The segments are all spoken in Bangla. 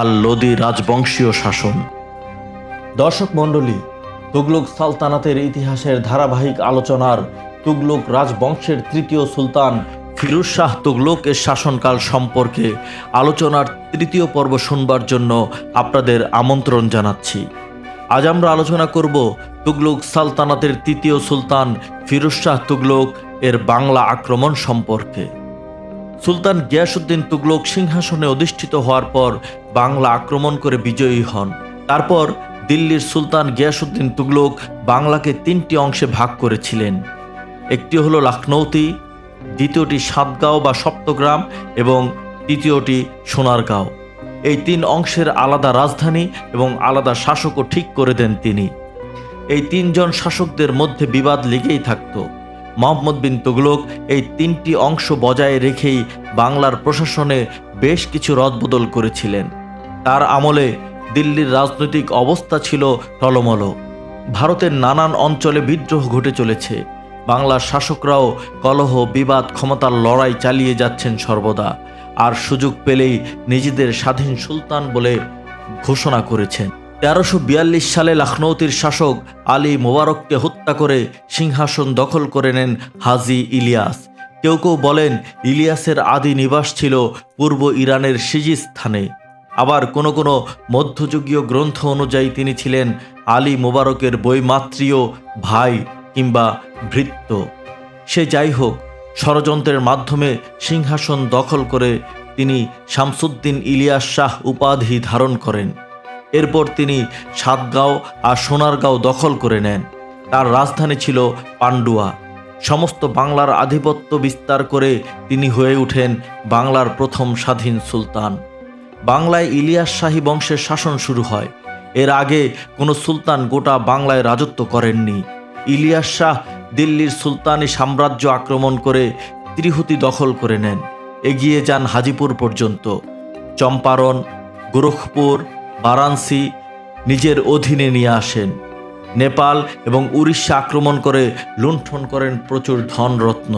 আর লোদি রাজবংশীয় শাসন। দর্শক মণ্ডলী, তুগলক সালতানাতের ইতিহাসের ধারাবাহিক আলোচনার তুগলক রাজবংশের তৃতীয় সুলতান ফিরুজ শাহ তুগলকের শাসনকাল সম্পর্কে আলোচনার তৃতীয় পর্ব শুনবার জন্য আপনাদের আমন্ত্রণ জানাচ্ছি। আজ আমরা আলোচনা করব তুগলক সালতানাতের তৃতীয় সুলতান ফিরুজ শাহ তুগলক এর বাংলা আক্রমণ সম্পর্কে। সুলতান গিয়াসুদ্দিন তুগলক সিংহাসনে অধিষ্ঠিত হওয়ার পর বাংলা আক্রমণ করে বিজয়ী হন। তারপর দিল্লির সুলতান গিয়াসুদ্দিন তুগলক বাংলাকে তিনটি অংশে ভাগ করেছিলেন। একটি হলো লখনৌতি, দ্বিতীয়টি সাতগাঁও বা সপ্তগ্রাম এবং তৃতীয়টি সোনারগাঁও। এই তিন অংশের আলাদা রাজধানী এবং আলাদা শাসকও ঠিক করে দেন তিনি। এই তিনজন শাসকদের মধ্যে বিবাদ লেগেই থাকতো। মোহাম্মদ বিন তুগলক এই তিনটি অংশ বজায় রেখেই বাংলার প্রশাসনে বেশ কিছু রদবদল করেছিলেন। তার আমলে দিল্লির রাজনৈতিক অবস্থা ছিল টলমল। ভারতের নানান অঞ্চলে বিদ্রোহ ঘটে চলেছে। বাংলার শাসকরাও কলহ, বিবাদ, ক্ষমতার লড়াই চালিয়ে যাচ্ছেন সর্বদা। আর সুযোগ পেলেই নিজেদের স্বাধীন সুলতান বলে ঘোষণা করেছেন। তেরোশো সালে লখনৌতির শাসক আলী মোবারককে হত্যা করে সিংহাসন দখল করে নেন হাজি ইলিয়াস। কেউ কেউ বলেন ইলিয়াসের আদি নিবাস ছিল পূর্ব ইরানের সিজিস্থানে। আবার কোনো কোনো মধ্যযুগীয় গ্রন্থ অনুযায়ী তিনি ছিলেন আলী মোবারকের বৈমাত্রীয় ভাই কিংবা ভৃত্য। সে যাই হোক, ষড়যন্ত্রের মাধ্যমে সিংহাসন দখল করে তিনি শামসুদ্দিন ইলিয়াস শাহ উপাধি ধারণ করেন। এরপর তিনি সাতগাঁও আর সোনারগাঁও দখল করে নেন। তার রাজধানী ছিল পান্ডুয়া। সমস্ত বাংলার আধিপত্য বিস্তার করে তিনি হয়ে ওঠেন বাংলার প্রথম স্বাধীন সুলতান। বাংলায় ইলিয়াস শাহী বংশের শাসন শুরু হয়। এর আগে কোনো সুলতান গোটা বাংলায় রাজত্ব করেননি। ইলিয়াস শাহ দিল্লির সুলতানি সাম্রাজ্য আক্রমণ করে ত্রিহুতি দখল করে নেন। এগিয়ে যান হাজিপুর পর্যন্ত। চম্পারণ, গোরখপুর বারাণসী নিজের অধীনে নিয়ে আসেন। নেপাল এবং উড়িষ্যা আক্রমণ করে লুণ্ঠন করেন প্রচুর ধনরত্ন।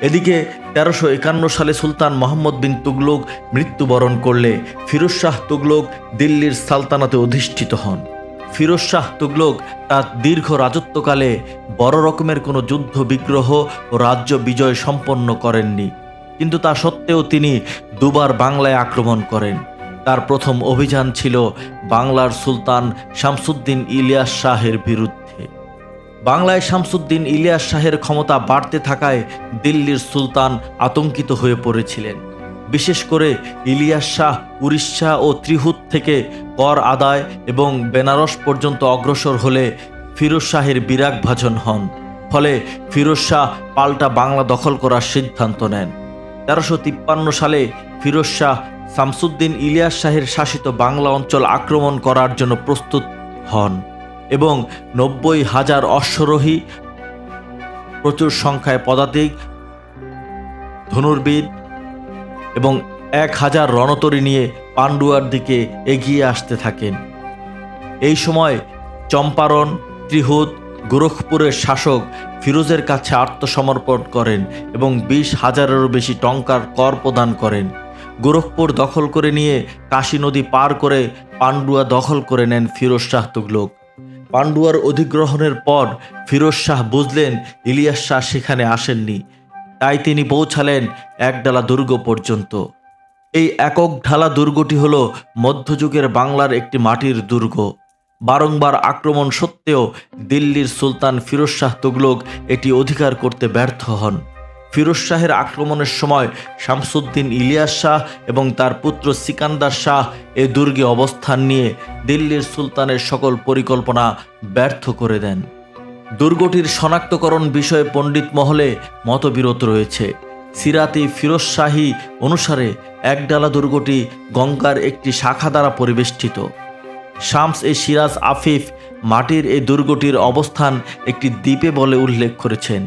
এদিকে তেরোশো একান্ন সালে সুলতান মোহাম্মদ বিন তুগলক মৃত্যুবরণ করলে ফিরোজ শাহ তুগলক দিল্লির সালতানাতে অধিষ্ঠিত হন। ফিরোজ শাহ তুগলক তার দীর্ঘ রাজত্বকালে বড় রকমের কোনো যুদ্ধ বিগ্রহ ও রাজ্য বিজয় সম্পন্ন করেননি। কিন্তু তা সত্ত্বেও তিনি দুবার বাংলায় আক্রমণ করেন। তার প্রথম অভিযান ছিল বাংলার সুলতান শামসুদ্দিন ইলিয়াস শাহের বিরুদ্ধে। বাংলায় শামসুদ্দিন ইলিয়াস শাহের ক্ষমতা বাড়তে থাকায় দিল্লির সুলতান আতঙ্কিত হয়ে পড়েছিলেন। বিশেষ করে ইলিয়াস শাহ উড়িষ্যা ও ত্রিহুত থেকে কর আদায় এবং বেনারস পর্যন্ত অগ্রসর হলে ফিরোজ শাহের বিরাগ ভাজন হন। ফলে ফিরোজ শাহ পাল্টা বাংলা দখল করার সিদ্ধান্ত নেন। তেরোশো সালে ফিরোজ শাহ শামসুদ্দিন ইলিয়াস শাহের শাসিত বাংলা অঞ্চল আক্রমণ করার জন্য প্রস্তুত হন এবং নব্বই হাজার অশ্বরোহী প্রচুর সংখ্যায় পদাতিক, ধনুর্বিদ এবং এক হাজার রণতরী নিয়ে পান্ডুয়ার দিকে এগিয়ে আসতে থাকেন। এই সময় চম্পারণ ত্রিহুত গোরখপুরের শাসক ফিরোজের কাছে আত্মসমর্পণ করেন এবং বিশ হাজারেরও বেশি টঙ্কার কর প্রদান করেন। গোরখপুর দখল করে নিয়ে কাশী নদী পার করে পান্ডুয়া দখল করে নেন ফিরোজ শাহ তুগলক। পান্ডুয়ার অধিগ্রহণের পর ফিরোজ শাহ বুঝলেন ইলিয়াস শাহ সেখানে আসেননি। তাই তিনি পৌঁছালেন একডালা দুর্গ পর্যন্ত। এই একক ঢালা দুর্গটি হল মধ্যযুগের বাংলার একটি মাটির দুর্গ। বারংবার আক্রমণ সত্ত্বেও দিল্লির সুলতান ফিরোজ শাহ তুগলক এটি অধিকার করতে ব্যর্থ হন। ফিরোজ শাহের আক্রমণের সময় শামসুদ্দিন ইলিয়াস শাহ এবং তার পুত্র সিকান্দার শাহ এ দুর্গে অবস্থান নিয়ে দিল্লির সুলতানের সকল পরিকল্পনা ব্যর্থ করে দেন। দুর্গটির শনাক্তকরণ বিষয়ে পণ্ডিত মহলে মতবিরোধ রয়েছে। সিরাতি ফিরোজ শাহী অনুসারে একডালা দুর্গটি গঙ্গার একটি শাখা দ্বারা পরিবেষ্টিত। শামস এ সিরাজ আফিফ মাটির এই দুর্গটির অবস্থান একটি দ্বীপে বলে উল্লেখ করেছেন।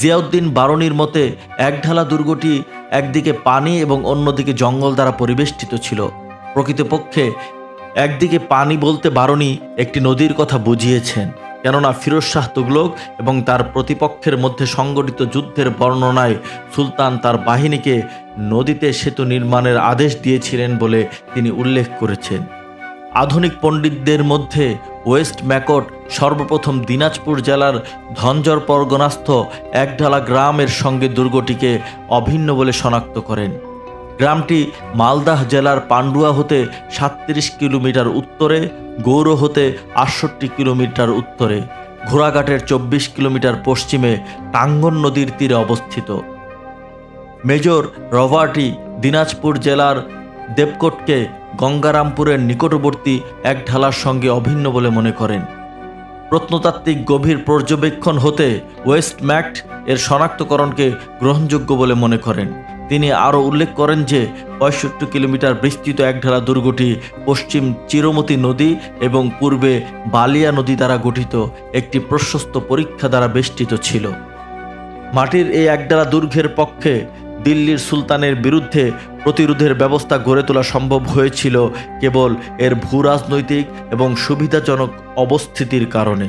জিয়াউদ্দিন বারণীর মতে একঢালা দুর্গটি একদিকে পানি এবং অন্যদিকে জঙ্গল দ্বারা পরিবেষ্টিত ছিল। প্রকৃতপক্ষে, একদিকে পানি বলতে বারণী একটি নদীর কথা বুঝিয়েছেন। কেননা ফিরোজ শাহ তুগলক এবং তার প্রতিপক্ষের মধ্যে সংগঠিত যুদ্ধের বর্ণনায় সুলতান তার বাহিনীকে নদীতে সেতু নির্মাণের আদেশ দিয়েছিলেন বলে তিনি উল্লেখ করেছেন। আধুনিক পণ্ডিতদের মধ্যে ওয়েস্ট ম্যাকট সর্বপ্রথম দিনাজপুর জেলার ধনজর পরগনাস্থ একঢালা গ্রামের সঙ্গে দুর্গটিকে অভিন্ন বলে শনাক্ত করেন। গ্রামটি মালদাহ জেলার পান্ডুয়া হতে সাতত্রিশ কিলোমিটার উত্তরে, গৌর হতে আটষট্টি কিলোমিটার উত্তরে, ঘোড়াঘাটের চব্বিশ কিলোমিটার পশ্চিমে টাঙ্গন নদীর তীরে অবস্থিত। মেজর রবার্টি দিনাজপুর জেলার দেবকোটকে গঙ্গারামপুরের নিকটবর্তী এক ঢালার সঙ্গে অভিন্ন বলে মনে করেন। প্রত্নতাত্ত্বিক গভীর পর্যবেক্ষণ হতে ওয়েস্ট ম্যাক্ট এর শনাক্তকরণকে গ্রহণযোগ্য বলে মনে করেন। তিনি আরও উল্লেখ করেন যে, পঁয়ষট্টি কিলোমিটার বিস্তৃত একঢালা দুর্গটি পশ্চিম চিরমতি নদী এবং পূর্বে বালিয়া নদী দ্বারা গঠিত একটি প্রশস্ত পরীক্ষা দ্বারা বেষ্টিত ছিল। মাটির এই একডালা দুর্গের পক্ষে দিল্লির সুলতানের বিরুদ্ধে প্রতিরোধের ব্যবস্থা গড়ে তোলা সম্ভব হয়েছিল কেবল এর ভূরাজনৈতিক এবং সুবিধাজনক অবস্থিতির কারণে।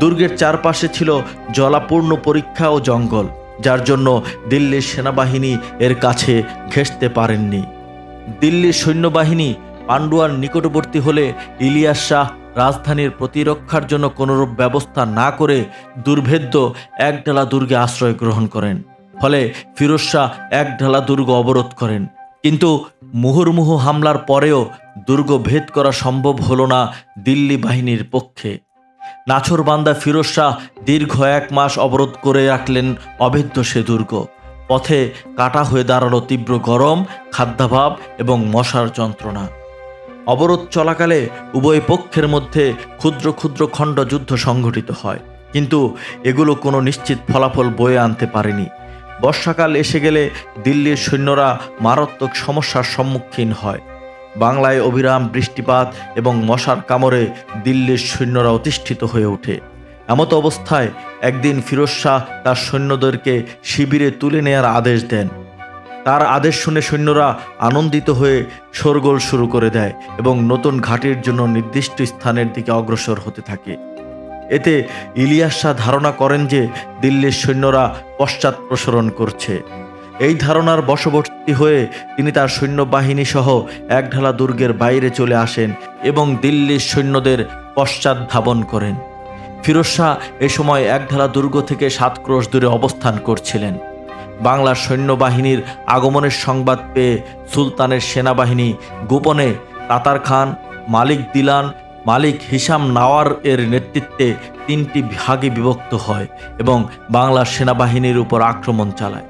দুর্গের চারপাশে ছিল জলাপূর্ণ পরীক্ষা ও জঙ্গল, যার জন্য দিল্লির সেনাবাহিনী এর কাছে ঘেঁষতে পারেননি। দিল্লির সৈন্যবাহিনী পান্ডুয়ার নিকটবর্তী হলে ইলিয়াস শাহ রাজধানীর প্রতিরক্ষার জন্য কোনোরূপ ব্যবস্থা না করে দুর্ভেদ্য একডালা দুর্গে আশ্রয় গ্রহণ করেন। ফলে ফিরোজ শাহ একডালা দুর্গ অবরোধ করেন। কিন্তু মুহুর্মুহু হামলার পরেও দুর্গ ভেদ করা সম্ভব হলো না দিল্লি বাহিনীর পক্ষে। নাছরবান্দা ফিরোজ শাহ দীর্ঘ এক মাস অবরোধ করে রাখলেন অভেদ্য সে দুর্গ। পথে কাটা হয়ে দাঁড়াল তীব্র গরম, খাদ্যাভাব এবং মশার যন্ত্রণা। অবরোধ চলাকালে উভয় পক্ষের মধ্যে ক্ষুদ্র ক্ষুদ্র খণ্ড যুদ্ধ সংঘটিত হয়। কিন্তু এগুলো কোনো নিশ্চিত ফলাফল বয়ে আনতে পারেনি। বর্ষাকাল এসে গেলে দিল্লির সৈন্যরা মারাত্মক সমস্যার সম্মুখীন হয়। বাংলায় অবিরাম বৃষ্টিপাত এবং মশার কামড়ে দিল্লির সৈন্যরা অতিষ্ঠিত হয়ে ওঠে। এমত অবস্থায় একদিন ফিরোজ শাহ তার সৈন্যদেরকে শিবিরে তুলে নেয়ার আদেশ দেন। তার আদেশ শুনে সৈন্যরা আনন্দিত হয়ে শোরগোল শুরু করে দেয় এবং নতুন ঘাটির জন্য নির্দিষ্ট স্থানের দিকে অগ্রসর হতে থাকে। এতে ইলিয়াস শাহ ধারণা করেন যে দিল্লির সৈন্যরা পশ্চাৎ প্রসরণ করছে। এই ধারণার বশবর্তী হয়ে তিনি তার সৈন্যবাহিনী সহ একঢালা দুর্গের বাইরে চলে আসেন এবং দিল্লির সৈন্যদের পশ্চাৎ ধাবন করেন। ফিরোজ শাহ এ সময় একঢালা দুর্গ থেকে সাত ক্রোশ দূরে অবস্থান করছিলেন। বাংলার সৈন্যবাহিনীর আগমনের সংবাদ পেয়ে সুলতানের সেনাবাহিনী গোপনে তাতার খান, মালিক দিলান মালিক হিসাম নাওয়ার এর নেতৃত্বে তিনটি ভাগে বিভক্ত হয় এবং বাংলার সেনাবাহিনীর উপর আক্রমণ চালায়।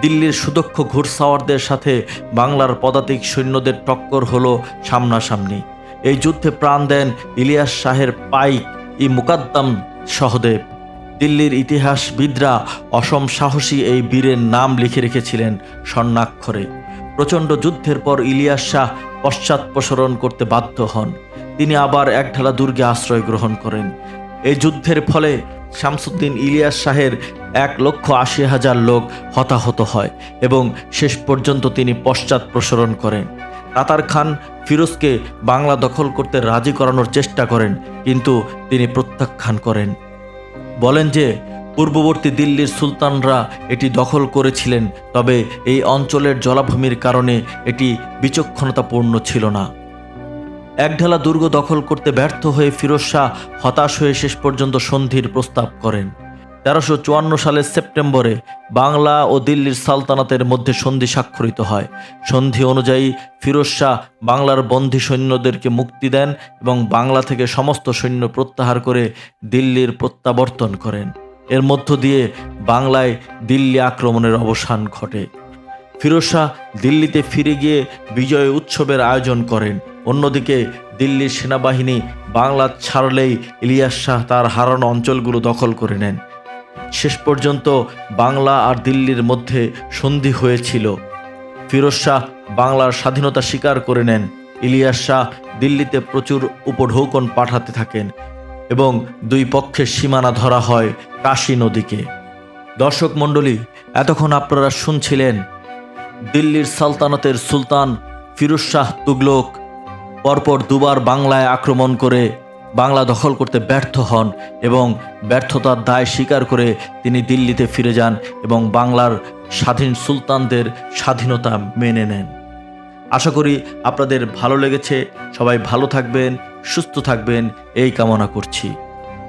দিল্লির সুদক্ষ ঘুরসাওয়ারদের সাথে বাংলার পদাতিক সৈন্যদের টক্কর হলো সামনাসামনি। এই যুদ্ধে প্রাণ দেন ইলিয়াস শাহের পাইক ই মুকাদ্দাম সহদেব। দিল্লির ইতিহাসবিদরা অসম সাহসী এই বীরের নাম লিখে রেখেছিলেন স্বর্ণাক্ষরে। প্রচণ্ড যুদ্ধের পর ইলিয়াস শাহ পশ্চাৎপসরণ করতে বাধ্য হন। তিনি আবার এক একঢালা দুর্গে আশ্রয় গ্রহণ করেন। এই যুদ্ধের ফলে শামসুদ্দিন ইলিয়াস শাহের এক লক্ষ আশি হাজার লোক হতাহত হয় এবং শেষ পর্যন্ত তিনি পশ্চাৎ প্রসরণ করেন। তাতার খান ফিরোজকে বাংলা দখল করতে রাজি করানোর চেষ্টা করেন, কিন্তু তিনি প্রত্যাখ্যান করেন। বলেন যে, পূর্ববর্তী দিল্লির সুলতানরা এটি দখল করেছিলেন, তবে এই অঞ্চলের জলাভূমির কারণে এটি বিচক্ষণতাপূর্ণ ছিল না। একঢালা দুর্গ দখল করতে ব্যর্থ হয়ে ফিরোজ শাহ হতাশ হয়ে শেষ পর্যন্ত সন্ধির প্রস্তাব করেন। তেরোশো চুয়ান্ন সালের সেপ্টেম্বরে বাংলা ও দিল্লির সালতানাতের মধ্যে সন্ধি স্বাক্ষরিত হয়। সন্ধি অনুযায়ী ফিরোজ শাহ বাংলার বন্দী সৈন্যদেরকে মুক্তি দেন এবং বাংলা থেকে সমস্ত সৈন্য প্রত্যাহার করে দিল্লির প্রত্যাবর্তন করেন। এর মধ্য দিয়ে বাংলায় দিল্লি আক্রমণের অবসান ঘটে। ফিরোজ শাহ দিল্লিতে ফিরে গিয়ে বিজয় উৎসবের আয়োজন করেন। অন্যদিকে দিল্লির সেনাবাহিনী বাংলা ছাড়লেই ইলিয়াস শাহ তার হারানো অঞ্চলগুলো দখল করে নেন। শেষ পর্যন্ত বাংলা আর দিল্লির মধ্যে সন্ধি হয়েছিল। ফিরোজ শাহ বাংলার স্বাধীনতা স্বীকার করে নেন। ইলিয়াস শাহ দিল্লিতে প্রচুর উপঢৌকন পাঠাতে থাকেন এবং দুই পক্ষের সীমানা ধরা হয় কাশী নদীকে। দর্শক মণ্ডলী, এতক্ষণ আপনারা শুনছিলেন দিল্লির সালতানতের সুলতান ফিরোজ শাহ তুগলক পরপর দুবার বাংলায় আক্রমণ করে বাংলা দখল করতে ব্যর্থ হন এবং ব্যর্থতার দায় স্বীকার করে তিনি দিল্লিতে ফিরে যান এবং বাংলার স্বাধীন সুলতানদের স্বাধীনতা মেনে নেন। আশা করি আপনাদের ভালো লেগেছে। সবাই ভালো থাকবেন, সুস্থ থাকবেন। এই কামনা করছি।